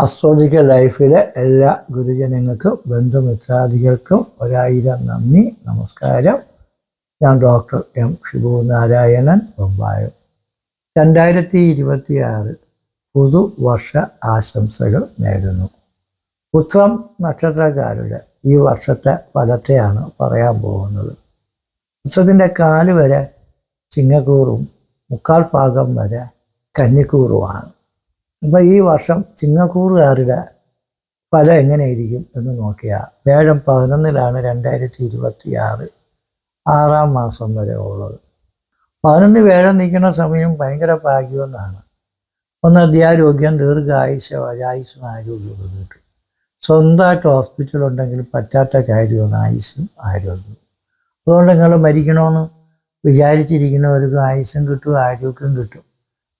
Astrological ലൈഫിലെ എല്ലാ ഗുരുജനങ്ങൾക്കും ബന്ധുമിത്രാദികൾക്കും ഒരായിരം നന്ദി നമസ്കാരം. ഞാൻ ഡോക്ടർ എം ഷിബു നാരായണൻ ബൊമ്പായം. രണ്ടായിരത്തി ഇരുപത്തി ആറ് പുതുവർഷ ആശംസകൾ നേരുന്നു. ഉത്രം നക്ഷത്രക്കാരുടെ ഈ വർഷത്തെ ഫലത്തെയാണ് പറയാൻ പോകുന്നത്. പുത്രത്തിന്റെ കാൽ വരെ ചിങ്ങക്കൂറും മുക്കാൽ ഭാഗം വരെ കന്നിക്കൂറുമാണ്. അപ്പം ഈ വർഷം ചിങ്ങക്കൂറുകാരുടെ ഫലം എങ്ങനെയിരിക്കും എന്ന് നോക്കിയാൽ വേഴം പതിനൊന്നിലാണ് രണ്ടായിരത്തി ഇരുപത്തി ആറ് ആറാം മാസം വരെ ഉള്ളത്. പതിനൊന്ന് വേഴം നിൽക്കുന്ന സമയം ഭയങ്കര ഭാഗ്യമെന്നാണ് ഒന്ന് അധ്യാരോഗ്യം ദീർഘായുഷ ആയുസും ആരോഗ്യമൊക്കെ കിട്ടും. സ്വന്തമായിട്ട് ഹോസ്പിറ്റൽ ഉണ്ടെങ്കിൽ പറ്റാത്ത കാര്യമാണ് ആയുസും ആരോഗ്യവും. അതുകൊണ്ട് നിങ്ങൾ മരിക്കണമെന്ന് വിചാരിച്ചിരിക്കുന്നവർക്ക് ആയുസും കിട്ടും ആരോഗ്യം കിട്ടും.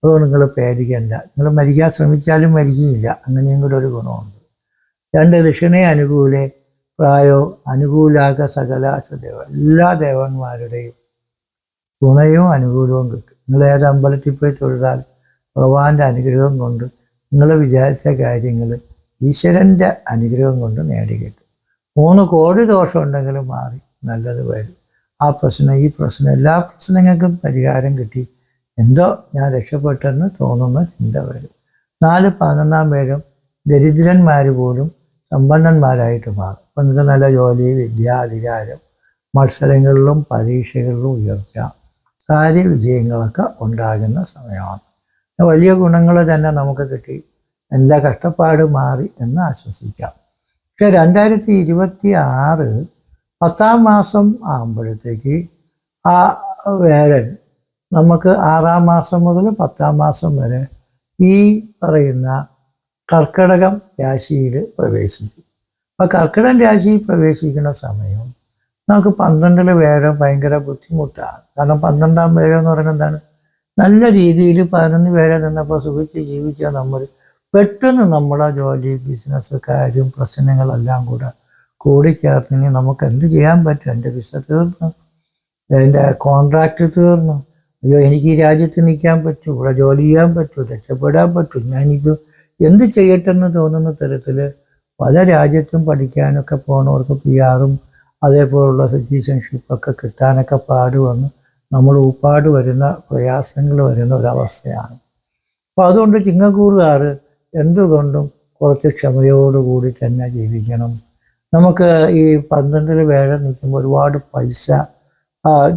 അതുകൊണ്ട് നിങ്ങൾ പേടിക്കണ്ട. നിങ്ങൾ മരിക്കാൻ ശ്രമിച്ചാലും മരിക്കുകയില്ല. അങ്ങനെയും കൂടെ ഒരു ഗുണമുണ്ട്. രണ്ട് ദക്ഷിണേ അനുകൂലെ പ്രായോ അനുകൂലാക സകലാശദേവ എല്ലാ ദേവന്മാരുടെയും ഗുണയും അനുകൂലവും കിട്ടും. നിങ്ങൾ ഏത് അമ്പലത്തിൽ പോയി തൊഴുതാൽ ഭഗവാന്റെ അനുഗ്രഹം കൊണ്ട് നിങ്ങൾ വിചാരിച്ച കാര്യങ്ങൾ ഈശ്വരന്റെ അനുഗ്രഹം കൊണ്ട് നേടിക്കിട്ടും. മൂന്ന് കോടി ദോഷം ഉണ്ടെങ്കിലും മാറി നല്ലത് വരും. ആ പ്രശ്നം ഈ പ്രശ്നം എല്ലാ പ്രശ്നങ്ങൾക്കും പരിഹാരം കിട്ടി. എന്തോ ഞാൻ രക്ഷപ്പെട്ടെന്ന് തോന്നുന്ന ചിന്ത വരും. നാല് പതിനൊന്നാം പേരും ദരിദ്രന്മാർ പോലും സമ്പന്നന്മാരായിട്ട് മാറും. അപ്പം നിങ്ങൾക്ക് നല്ല ജോലി വിദ്യ അധികാരം മത്സരങ്ങളിലും പരീക്ഷകളിലും ഉയർച്ച കാര്യ വിജയങ്ങളൊക്കെ ഉണ്ടാകുന്ന സമയമാണ്. വലിയ ഗുണങ്ങൾ തന്നെ നമുക്ക് കിട്ടി. എല്ലാ കഷ്ടപ്പാട് മാറി എന്ന് ആശ്വസിക്കാം. പക്ഷെ രണ്ടായിരത്തി ഇരുപത്തി ആറ് പത്താം മാസം ആകുമ്പോഴത്തേക്ക് ആ വേഴൻ നമുക്ക് ആറാം മാസം മുതൽ പത്താം മാസം വരെ ഈ പറയുന്ന കർക്കിടകം രാശിയിൽ പ്രവേശിക്കും. അപ്പോൾ കർക്കിടകം രാശിയിൽ പ്രവേശിക്കുന്ന സമയം നമുക്ക് പന്ത്രണ്ടിൽ വേഴം ഭയങ്കര ബുദ്ധിമുട്ടാണ്. കാരണം പന്ത്രണ്ടാം വേഴം എന്ന് പറയുന്നത് എന്താണ്? നല്ല രീതിയിൽ പതിനൊന്ന് പേരെ നിന്നപ്പോൾ സുഖിച്ച് ജീവിച്ച നമ്മൾ പെട്ടെന്ന് നമ്മുടെ ജോലി ബിസിനസ് കാര്യം പ്രശ്നങ്ങളെല്ലാം കൂടെ കൂടിച്ചേർന്നെങ്കിൽ നമുക്ക് എന്ത് ചെയ്യാൻ പറ്റും? എന്റെ വിസ തീർന്നു. എന്റെ കോൺട്രാക്റ്റ് തീർന്നു. അയ്യോ എനിക്ക് ഈ രാജ്യത്ത് നിൽക്കാൻ പറ്റും ഇവിടെ ജോലി ചെയ്യാൻ പറ്റും രക്ഷപ്പെടാൻ പറ്റും. ഞാനിപ്പോൾ എന്ത് ചെയ്യട്ടെന്ന് തോന്നുന്ന തരത്തിൽ പല രാജ്യത്തും പഠിക്കാനൊക്കെ പോണവർക്ക് പി ആറും അതേപോലുള്ള സിറ്റിസൺഷിപ്പൊക്കെ കിട്ടാനൊക്കെ പാടുവന്ന് നമ്മൾ ഊപ്പാട് വരുന്ന പ്രയാസങ്ങൾ വരുന്ന ഒരവസ്ഥയാണ്. അപ്പോൾ അതുകൊണ്ട് ചിങ്ങക്കൂറുകാർ എന്തുകൊണ്ടും കുറച്ച് ക്ഷമയോടുകൂടി തന്നെ ജീവിക്കണം. നമുക്ക് ഈ പന്ത്രണ്ടിൽ വേഴ നിൽക്കുമ്പോൾ ഒരുപാട് പൈസ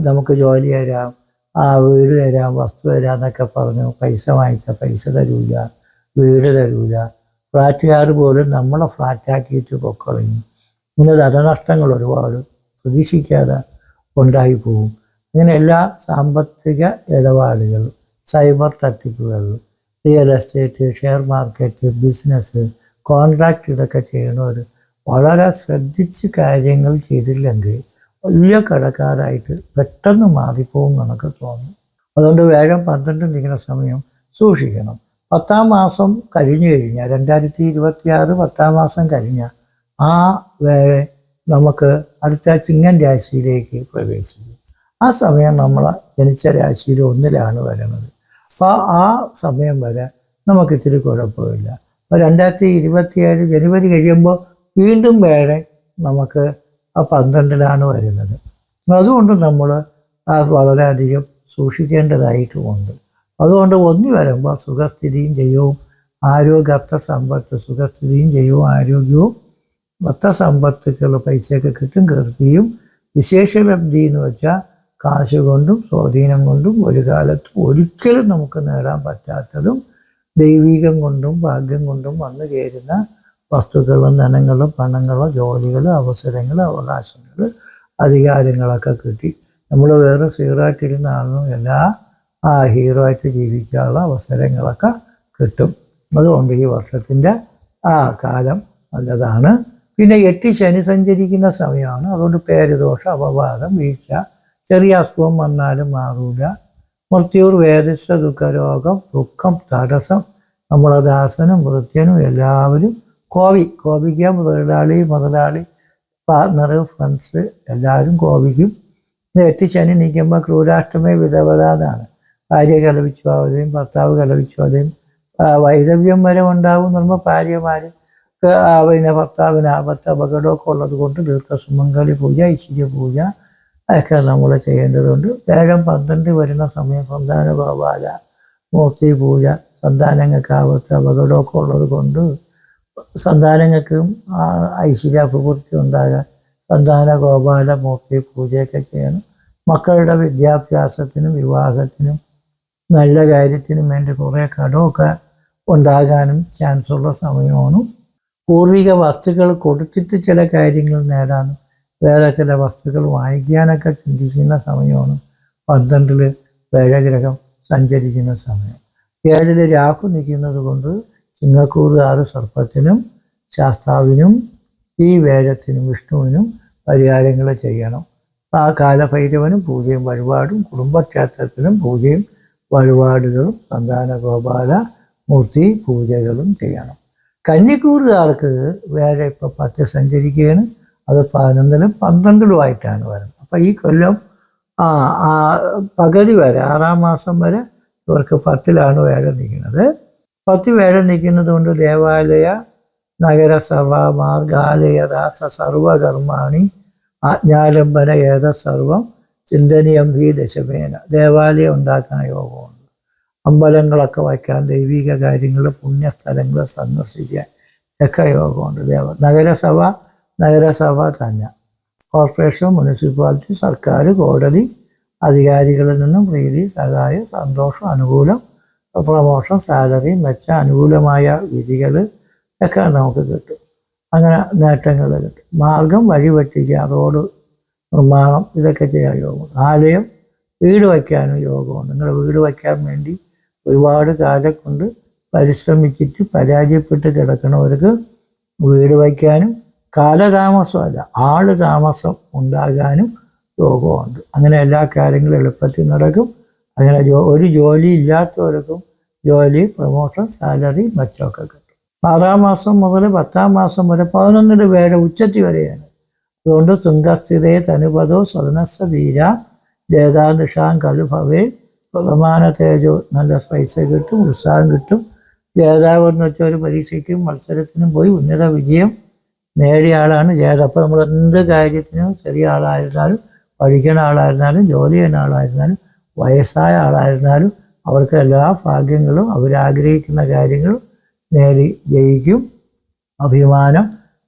നമുക്ക് ജോലി തരാം. ആ വീട് തരാം വസ്തു തരാം എന്നൊക്കെ പറഞ്ഞു. പൈസ വാങ്ങിച്ച പൈസ തരൂല വീട് തരൂല. ഫ്ലാറ്റുകാർ പോലും നമ്മളെ ഫ്ലാറ്റാക്കിയിട്ട് പൊക്കളയും ഇങ്ങനെ ധനനഷ്ടങ്ങൾ ഒരുപാട് പ്രതീക്ഷിക്കാതെ ഉണ്ടായി പോകും അങ്ങനെ എല്ലാ സാമ്പത്തിക ഇടപാടുകളും സൈബർ തട്ടിപ്പുകൾ real estate share market business contract ഇതൊക്കെ ചെയ്യണവർ വളരെ ശ്രദ്ധിച്ച് കാര്യങ്ങൾ ചെയ്തില്ലെങ്കിൽ വലിയ കടക്കാരായിട്ട് പെട്ടെന്ന് മാറിപ്പോകും എന്നൊക്കെ തോന്നും. അതുകൊണ്ട് വേഗം പന്ത്രണ്ട് നിൽക്കുന്ന സമയം സൂക്ഷിക്കണം. പത്താം മാസം കഴിഞ്ഞു കഴിഞ്ഞാൽ രണ്ടായിരത്തി ഇരുപത്തി ആറ് പത്താം മാസം കഴിഞ്ഞാൽ ആ വേറെ നമുക്ക് അടുത്ത ചിങ്ങൻ രാശിയിലേക്ക് പ്രവേശിക്കും. ആ സമയം നമ്മൾ ജനിച്ച രാശിയിൽ ഒന്നിലാണ് വരുന്നത്. അപ്പോൾ ആ സമയം വരെ നമുക്ക് ഇത്തിരി കുഴപ്പമില്ല. അപ്പോൾ രണ്ടായിരത്തി ഇരുപത്തിയേഴ് ജനുവരി കഴിയുമ്പോൾ വീണ്ടും വേറെ നമുക്ക് പന്ത്രണ്ടിലാണ് വരുന്നത്. അതുകൊണ്ട് നമ്മൾ വളരെയധികം സൂക്ഷിക്കേണ്ടതായിട്ടുമുണ്ട് അതുകൊണ്ട് ഒന്നി വരുമ്പോൾ സുഖസ്ഥിതിയും ജയവും ആരോഗ്യ അർത്ഥസമ്പത്ത് സുഖസ്ഥിതിയും ജയവും ആരോഗ്യവും അർത്ഥസമ്പത്തുകൾ പൈസയൊക്കെ കിട്ടും കീർത്തിയും വിശേഷലബ്ധി എന്ന് വെച്ചാൽ കാശ് കൊണ്ടും സ്വാധീനം കൊണ്ടും ഒരു കാലത്ത് ഒരിക്കലും നമുക്ക് നേടാൻ പറ്റാത്തതും ദൈവികം കൊണ്ടും ഭാഗ്യം കൊണ്ടും വന്നു ചേരുന്ന വസ്തുക്കളും ധനങ്ങളും പണങ്ങളും ജോലികളും അവസരങ്ങളും അവകാശങ്ങൾ അധികാരങ്ങളൊക്കെ കിട്ടി. നമ്മൾ വേറെ സീറായിട്ടിരുന്ന ആളും എല്ലാ ആ ഹീറോ ആയിട്ട് ജീവിക്കാനുള്ള അവസരങ്ങളൊക്കെ കിട്ടും. അതുകൊണ്ട് ഈ വർഷത്തിന്റെ ആ കാലം നല്ലതാണ്. പിന്നെ എട്ടി ശനി സഞ്ചരിക്കുന്ന സമയമാണ്. അതുകൊണ്ട് പേരുദോഷം അപവാദം വീഴ്ച ചെറിയ അസുഖം വന്നാലും മാറൂല. മൃത്യൂർ വേദസ്സ ദുഃഖരോഗം ദുഃഖം തടസ്സം നമ്മളെ ദാസനും വൃത്യനും എല്ലാവരും കോപി കോപിക്കുക മുതലാളി മുതലാളി പാർട്ണർ ഫ്രണ്ട്സ് എല്ലാവരും കോവിക്കും. നേട്ടി ശനി നീക്കുമ്പോൾ ക്രൂരാഷ്ടമേ വിധവത ഭാര്യ കലപിച്ചു പോവുകയും ഭർത്താവ് കലപിച്ചു പോവുകയും വൈധവ്യം വരെ ഉണ്ടാവും പറയുമ്പോൾ ഭാര്യമാർ പിന്നെ ഭർത്താവിന് ആപത്ത് അപകടമൊക്കെ ഉള്ളത് കൊണ്ട് ദീർഘസുമംഗലി പൂജ ഐശ്വര്യ പൂജ ഒക്കെ നമ്മൾ ചെയ്യേണ്ടതുണ്ട്. വേഴം പന്ത്രണ്ട് വരുന്ന സമയം സന്താന ഗോപാല മൂർത്തി പൂജ സന്താനങ്ങൾക്ക് ആപത്ത് അപകടമൊക്കെ ഉള്ളത് കൊണ്ട് സന്താനങ്ങൾക്കും ഐശ്വര്യാഭിവൃദ്ധി ഉണ്ടാകാൻ സന്താന ഗോപാല മൂർത്തി പൂജയൊക്കെ ചെയ്യണം. മക്കളുടെ വിദ്യാഭ്യാസത്തിനും വിവാഹത്തിനും നല്ല കാര്യത്തിനും വേണ്ടി കുറേ കടമൊക്കെ ഉണ്ടാകാനും ചാൻസ് ഉള്ള സമയമാണ്. പൂർവിക വസ്തുക്കൾ കൊടുത്തിട്ട് ചില കാര്യങ്ങൾ നേടാനും വേറെ ചില വസ്തുക്കൾ വാങ്ങിക്കാനൊക്കെ ചിന്തിക്കുന്ന സമയമാണ്. പന്ത്രണ്ടിൽ വേഴഗ്രഹം സഞ്ചരിക്കുന്ന സമയം. ഏഴിൽ രാഹു നിൽക്കുന്നത് കൊണ്ട് ചിങ്ങക്കൂറുകാറ് സർപ്പത്തിനും ശാസ്താവിനും ഈ വേഴത്തിനും വിഷ്ണുവിനും പരിഹാരങ്ങൾ ചെയ്യണം. ആ കാലഭൈരവനും പൂജയും വഴിപാടും കുടുംബക്ഷേത്രത്തിനും പൂജയും വഴിപാടുകളും സന്താന ഗോപാല മൂർത്തി പൂജകളും ചെയ്യണം. കന്നിക്കൂറുകാർക്ക് വേറെ ഇപ്പോൾ പത്ത് സഞ്ചരിക്കുകയാണ് അത് പതിനൊന്നിലും പന്ത്രണ്ടിലുമായിട്ടാണ് വരുന്നത്. അപ്പോൾ ഈ കൊല്ലം ആ പകുതി വരെ ആറാം മാസം വരെ ഇവർക്ക് പത്തിലാണ് വേഴ നിൽക്കുന്നത് പത്ത് വേഴ നിൽക്കുന്നത് കൊണ്ട് ദേവാലയ നഗരസഭ മാർഗാലയ ദാസ സർവകർമാണി ആജ്ഞാലംബന ഏത സർവം ചിന്തനീയം ഭീ ദശമേന. ദേവാലയം ഉണ്ടാക്കാൻ യോഗമുണ്ട്. അമ്പലങ്ങളൊക്കെ വയ്ക്കാൻ ദൈവിക കാര്യങ്ങൾ പുണ്യസ്ഥലങ്ങൾ സന്ദർശിക്കാൻ ഒക്കെ യോഗമുണ്ട്. ദേവ നഗരസഭ നഗരസഭ തന്നെ. കോർപ്പറേഷൻ മുനിസിപ്പാലിറ്റി സർക്കാർ കോടതി അധികാരികളിൽ നിന്നും പ്രീതി സഹായം സന്തോഷം അനുകൂലം പ്രമോഷൻ സാലറി മെച്ച അനുകൂലമായ വിധികൾ ഒക്കെ നമുക്ക് കിട്ടും. അങ്ങനെ നേട്ടങ്ങൾ കിട്ടും. മാർഗം വഴി വെട്ടിക്കുക റോഡ് നിർമ്മാണം ഇതൊക്കെ ചെയ്യാൻ യോഗമുണ്ട് ആലയം വീട് വയ്ക്കാനും യോഗമുണ്ട് നിങ്ങൾ വീട് വയ്ക്കാൻ വേണ്ടി ഒരുപാട് കാലം കൊണ്ട് പരിശ്രമിച്ചിട്ട് പരാജയപ്പെട്ട് കിടക്കുന്നവർക്ക് വീട് വയ്ക്കാനും കാലതാമസമല്ല ആൾ താമസം ഉണ്ടാകാനും യോഗമുണ്ട്. അങ്ങനെ എല്ലാ കാര്യങ്ങളും എളുപ്പത്തിൽ നടക്കും. അങ്ങനെ ഒരു ജോലി ഇല്ലാത്തവർക്കും ജോലി പ്രൊമോഷൻ സാലറി മെച്ചമൊക്കെ കിട്ടും. ആറാം മാസം മുതൽ പത്താം മാസം വരെ പതിനൊന്നിന് പേരെ ഉച്ചത്തി വരെയാണ്. അതുകൊണ്ട് തുങ്കസ്ഥിതയെ തനുപദോ സദനസ വീര ജേതാനിഷാം കലുഭവേ പ്രമാന തേജോ നല്ല പൈസ കിട്ടും ഉത്സാഹം കിട്ടും. ജേതാവ് എന്ന് വെച്ചാൽ ഒരു പരീക്ഷയ്ക്കും മത്സരത്തിനും പോയി ഉന്നത വിജയം നേടിയ ആളാണ് ജേതാവ്. അപ്പോൾ നമ്മൾ എന്ത് കാര്യത്തിനും ചെറിയ ആളായിരുന്നാലും പഠിക്കുന്ന ആളായിരുന്നാലും ജോലി ചെയ്യുന്ന ആളായിരുന്നാലും വയസ്സായ ആളായിരുന്നാലും അവർക്ക് എല്ലാ ഭാഗ്യങ്ങളും അവരാഗ്രഹിക്കുന്ന കാര്യങ്ങളും നേടി ജയിക്കും. അഭിമാനം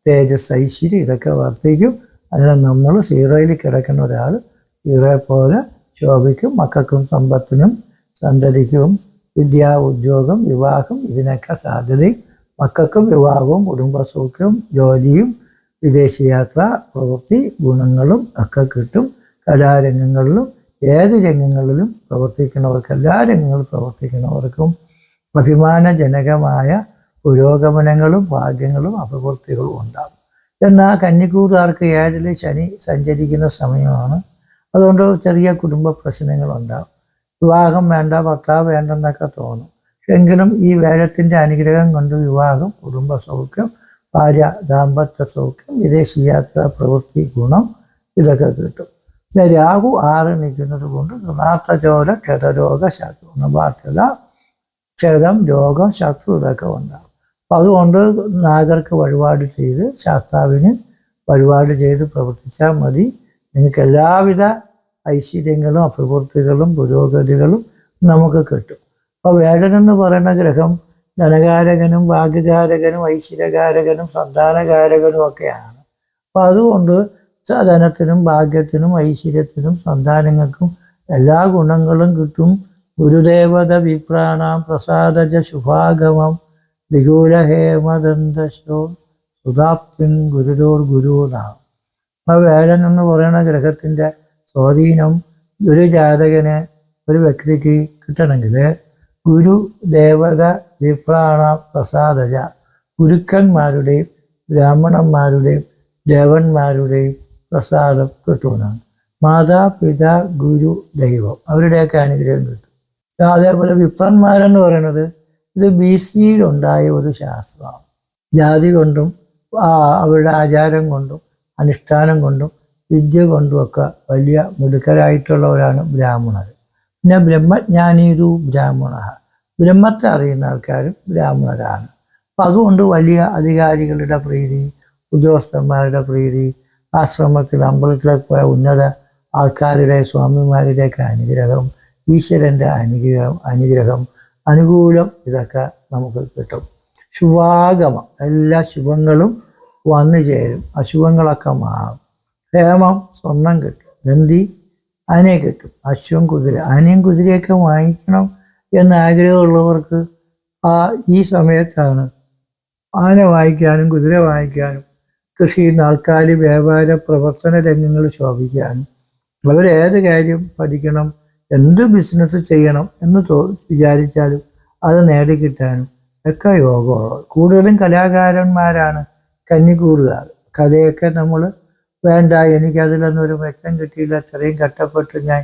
തേജസ് ഐശ്വര്യം ഇതൊക്കെ വർദ്ധിക്കും. അങ്ങനെ നമ്മൾ സീറോയിൽ കിടക്കുന്ന ഒരാൾ സീറോയെ പോലെ ശോഭിക്കും മക്കൾക്കും സമ്പത്തിനും സന്തതിക്കും വിദ്യാ ഉദ്യോഗം വിവാഹം ഇതിനൊക്കെ സാധ്യതയും. മക്കൾക്കും വിവാഹവും കുടുംബസൗഖ്യവും ജോലിയും വിദേശയാത്ര പ്രവൃത്തി ഗുണങ്ങളും ഒക്കെ കിട്ടും. കലാരംഗങ്ങളിലും ഏത് രംഗങ്ങളിലും പ്രവർത്തിക്കുന്നവർക്ക് എല്ലാ രംഗങ്ങളിലും പ്രവർത്തിക്കുന്നവർക്കും അഭിമാനജനകമായ പുരോഗമനങ്ങളും ഭാഗ്യങ്ങളും അഭിവൃദ്ധികളും ഉണ്ടാകും. എന്നാൽ കന്നിക്കൂറുകാർക്ക് ഏഴിൽ ശനി സഞ്ചരിക്കുന്ന സമയമാണ്. അതുകൊണ്ട് ചെറിയ കുടുംബ പ്രശ്നങ്ങളുണ്ടാകും വിവാഹം വേണ്ട ഭർത്താവ് വേണ്ടെന്നൊക്കെ തോന്നും. എങ്കിലും ഈ വേഴത്തിന്റെ അനുഗ്രഹം കൊണ്ട് വിവാഹം കുടുംബ സൗഖ്യം ഭാര്യ ദാമ്പത്യ സൗഖ്യം വിദേശയാത്ര പ്രവൃത്തി ഗുണം ഇതൊക്കെ കിട്ടും. പിന്നെ രാഹു ആറ് നിൽക്കുന്നത് കൊണ്ട് കൃണാർത്ഥചോര ക്ഷതരോഗ ശത്രു ബാധ്യത ക്ഷതം രോഗം ശത്രു ഇതൊക്കെ ഉണ്ടാകും അപ്പം അതുകൊണ്ട് നാഗർക്ക് വഴിപാട് ചെയ്ത് ശാസ്താവിന് വഴിപാട് ചെയ്ത് പ്രവർത്തിച്ചാൽ മതി. നിങ്ങൾക്ക് എല്ലാവിധ ഐശ്വര്യങ്ങളും അഭിവൃദ്ധികളും പുരോഗതികളും നമുക്ക് കിട്ടും. അപ്പോൾ വേടനെന്ന് പറയുന്ന ഗ്രഹം ധനകാരകനും ഭാഗ്യകാരകനും ഐശ്വര്യകാരകനും സന്താനകാരകനും ഒക്കെയാണ്. അപ്പോൾ അതുകൊണ്ട് ധനത്തിനും ഭാഗ്യത്തിനും ഐശ്വര്യത്തിനും സന്താനങ്ങൾക്കും എല്ലാ ഗുണങ്ങളും കിട്ടും. ഗുരുദേവത വിപ്രാണാം പ്രസാദജ ശുഭാഗമം ദിഗൂലഹേമദന്തശോ സുതാപ്തിൻ ഗുരുദോർ ഗുരുനാം. ആ വേലൻ എന്ന് പറയുന്ന ഗ്രഹത്തിന്റെ സ്വാധീനം ഗുരുജാതകന് ഒരു വ്യക്തിക്ക് കിട്ടണമെങ്കിൽ ഗുരു ദേവത വിപ്രാണ പ്രസാദജ ഗുരുക്കന്മാരുടെയും ബ്രാഹ്മണന്മാരുടെയും ദേവന്മാരുടെയും പ്രസാദം കിട്ടുമെന്നാണ്. മാതാ പിതാ ഗുരു ദൈവം. അവരുടെയൊക്കെ അനുഗ്രഹം കിട്ടും. അതേപോലെ വിപ്രന്മാരെന്ന് പറയുന്നത് ഇത് ബി സിയിലുണ്ടായ ഒരു ശാസ്ത്രമാണ്. ജാതി കൊണ്ടും അവരുടെ ആചാരം കൊണ്ടും അനുഷ്ഠാനം കൊണ്ടും വിദ്യ കൊണ്ടുമൊക്കെ വലിയ മിടുക്കരായിട്ടുള്ളവരാണ് ബ്രാഹ്മണർ. പിന്നെ ബ്രഹ്മജ്ഞാനീതു ബ്രാഹ്മണ. ബ്രഹ്മത്തെ അറിയുന്ന ആൾക്കാരും ബ്രാഹ്മണരാണ്. അപ്പം അതുകൊണ്ട് വലിയ അധികാരികളുടെ പ്രീതി ഉദ്യോഗസ്ഥന്മാരുടെ പ്രീതി ആശ്രമത്തിൽ അമ്പലത്തിലൊക്കെ പോയ ഉന്നത ആൾക്കാരുടെ സ്വാമിമാരുടെയൊക്കെ അനുഗ്രഹം ഈശ്വരന്റെ അനുഗ്രഹം അനുഗ്രഹം അനുകൂലം ഇതൊക്കെ നമുക്ക് കിട്ടും. ശുഭാഗമം. എല്ലാ ശുഭങ്ങളും വന്നു ചേരും. അശുഭങ്ങളൊക്കെ മാറും. ഹേമം സ്വർണം കിട്ടും. ഗന്ധി ആനയെ കിട്ടും. അശ്വം കുതിര. ആനയും കുതിരയൊക്കെ വാങ്ങിക്കണം എന്ന് ആഗ്രഹമുള്ളവർക്ക് ആ ഈ സമയത്താണ് ആന വാങ്ങിക്കാനും കുതിര വാങ്ങിക്കാനും കൃഷി നാൽക്കാലി വ്യാപാര പ്രവർത്തന രംഗങ്ങൾ ശോഭിക്കാനും അവരേത് കാര്യം പഠിക്കണം എന്ത് ബിസിനസ് ചെയ്യണം എന്ന് വിചാരിച്ചാലും അത് നേടിക്കിട്ടാനും ഒക്കെ യോഗമുള്ളത് കൂടുതലും കലാകാരന്മാരാണ് കന്നിക്കൂടുകാർ കലയൊക്കെ നമ്മൾ വേണ്ട എനിക്കതിലൊന്നൊരു മെച്ചം കിട്ടിയില്ല അത്രയും കഷ്ടപ്പെട്ട് ഞാൻ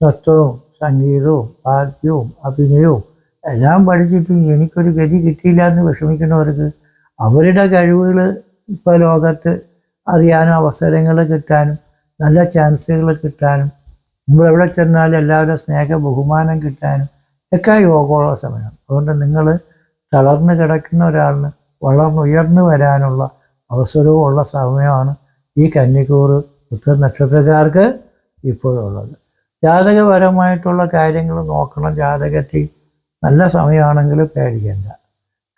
നൃത്തവും സംഗീതവും വാദ്യവും അഭിനയവും എല്ലാം പഠിച്ചിട്ടും എനിക്കൊരു ഗതി കിട്ടിയില്ല എന്ന് വിഷമിക്കുന്നവർക്ക് അവരുടെ കഴിവുകൾ ഇപ്പോൾ ലോകത്ത് അറിയാനും അവസരങ്ങൾ കിട്ടാനും നല്ല ചാൻസുകൾ കിട്ടാനും നമ്മളെവിടെ ചെന്നാലും എല്ലാവരും സ്നേഹ ബഹുമാനം കിട്ടാനും ഒക്കെ യോഗമുള്ള സമയം അതുകൊണ്ട് നിങ്ങൾ തളർന്നു കിടക്കുന്ന ഒരാളിന് വളർന്നുയർന്നു വരാനുള്ള അവസരവും ഉള്ള സമയമാണ് ഈ കന്നിക്കൂറ് ഉത്തര നക്ഷത്രക്കാർക്ക് ഇപ്പോഴുള്ളത്. ജാതകപരമായിട്ടുള്ള കാര്യങ്ങൾ നോക്കണം. ജാതകത്തിൽ നല്ല സമയമാണെങ്കിൽ പേടിക്കണ്ട.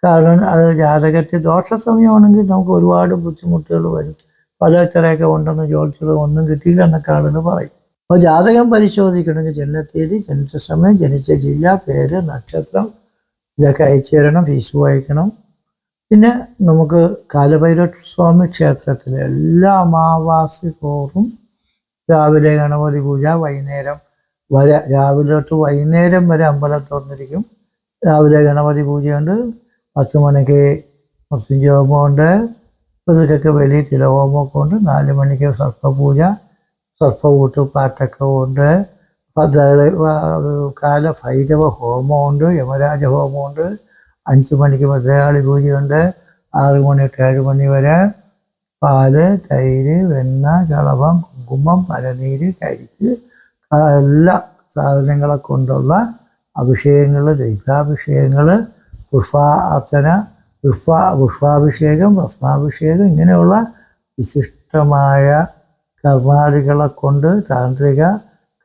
കാരണം അത് ജാതകത്തിൽ ദോഷ സമയമാണെങ്കിൽ നമുക്ക് ഒരുപാട് ബുദ്ധിമുട്ടുകൾ വരും. പലച്ചറയൊക്കെ ഉണ്ടെന്ന് ചോദിച്ചത് ഒന്നും കിട്ടിയില്ല എന്നൊക്കെ പറയും. അപ്പോൾ ജാതകം പരിശോധിക്കണമെങ്കിൽ ജനനത്തീയതി ജനിച്ച സമയം ജനിച്ച ജില്ല പേര് നക്ഷത്രം ഇതൊക്കെ അയച്ചു തരണം ഫീസ് വായിക്കണം. പിന്നെ നമുക്ക് കാലഭൈരവ സ്വാമി ക്ഷേത്രത്തിൽ എല്ലാ അമാവാസി തോറും രാവിലെ ഗണപതി പൂജ വൈകുന്നേരം വരെ രാവിലെ തൊട്ട് വൈകുന്നേരം വരെ അമ്പലം തുറന്നിരിക്കും. രാവിലെ ഗണപതി പൂജയുണ്ട് പത്ത് മണിക്ക് മൃത്യുഞ്ജ ഹോമമുണ്ട് ഇതൊക്കെ വലിയ തിലഹോമമൊക്കെ ഉണ്ട് നാല് മണിക്ക് സർപ്പപൂജ സർപ്പകൂട്ട് പാട്ടൊക്കെ ഉണ്ട്. കാല ഭൈരവ ഹോമമുണ്ട് യമരാജ ഹോമമുണ്ട് അഞ്ച് മണിക്ക് ഭദ്രകാളി പൂജയുണ്ട് ആറ് മണി തൊട്ട് ഏഴ് മണി വരെ പാൽ തൈര് വെണ്ണ ചളവം കുങ്കുമം പരനീര് കരിക്ക് എല്ലാ സാധനങ്ങളെ കൊണ്ടുള്ള അഭിഷേകങ്ങൾ ദൈവാഭിഷേകങ്ങൾ പുഷ്പാർച്ചന പുഷ്പ പുഷ്പാഭിഷേകം ഭസ്മാഭിഷേകം ഇങ്ങനെയുള്ള വിശിഷ്ടമായ കർമാദികളെ കൊണ്ട് താന്ത്രിക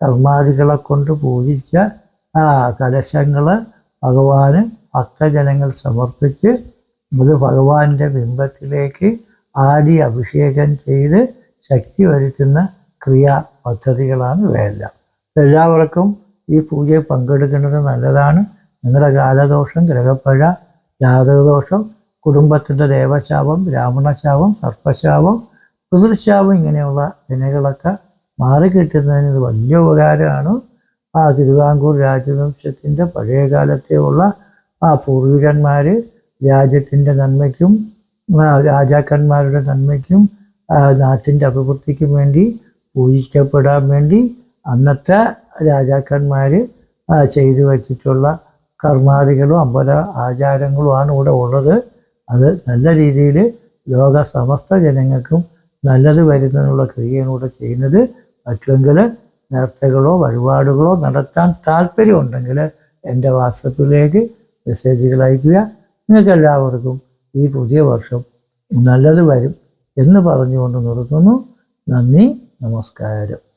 കർമാദികളെ കൊണ്ട് പൂജിച്ച ആ കലശങ്ങൾ ഭഗവാന് ഭക്തജനങ്ങൾ സമർപ്പിച്ച് അത് ഭഗവാന്റെ ബിംബത്തിലേക്ക് ആടി അഭിഷേകം ചെയ്ത് ശക്തി വരുത്തുന്ന ക്രിയാ പദ്ധതികളാണ് ഇവയെല്ലാം. എല്ലാവർക്കും ഈ പൂജയിൽ പങ്കെടുക്കുന്നത് നല്ലതാണ്. നിങ്ങളുടെ കാലദോഷം ഗ്രഹപ്പഴ ജാതകദോഷം കുടുംബത്തിന്റെ ദേവശാപം ബ്രാഹ്മണശാപം സർപ്പശാപം പിതൃശാപം ഇങ്ങനെയുള്ള ദിനകളൊക്കെ മാറിക്കിട്ടുന്നതിന് ഇത് വലിയ ഉപകാരമാണ്. ആ തിരുവാങ്കൂർ രാജവംശത്തിന്റെ പഴയ കാലത്തെയുള്ള ആ പൂർവികന്മാർ രാജ്യത്തിന്റെ നന്മയ്ക്കും രാജാക്കന്മാരുടെ നന്മയ്ക്കും നാട്ടിന്റെ അഭിവൃദ്ധിക്കും വേണ്ടി പൂജിക്കപ്പെടാൻ വേണ്ടി അന്നത്തെ രാജാക്കന്മാർ ചെയ്തു വച്ചിട്ടുള്ള കർമാദികളും അമ്പല ആചാരങ്ങളുമാണ് ഇവിടെ ഉള്ളത്. അത് നല്ല രീതിയിൽ ലോക സമസ്ത ജനങ്ങൾക്കും നല്ലത് വരുന്നതിനുള്ള ക്രിയയാണ് ഇവിടെ ചെയ്യുന്നത്. പറ്റുമെങ്കിൽ നേർച്ചകളോ വഴിപാടുകളോ നടത്താൻ താല്പര്യമുണ്ടെങ്കിൽ എന്റെ വാട്സപ്പിലേക്ക് മെസ്സേജുകൾ അയയ്ക്കുക. നിങ്ങൾക്ക് എല്ലാവർക്കും ഈ പുതിയ വർഷം നല്ലത് വരും എന്ന് പറഞ്ഞുകൊണ്ട് നിർത്തുന്നു. നന്ദി നമസ്കാരം.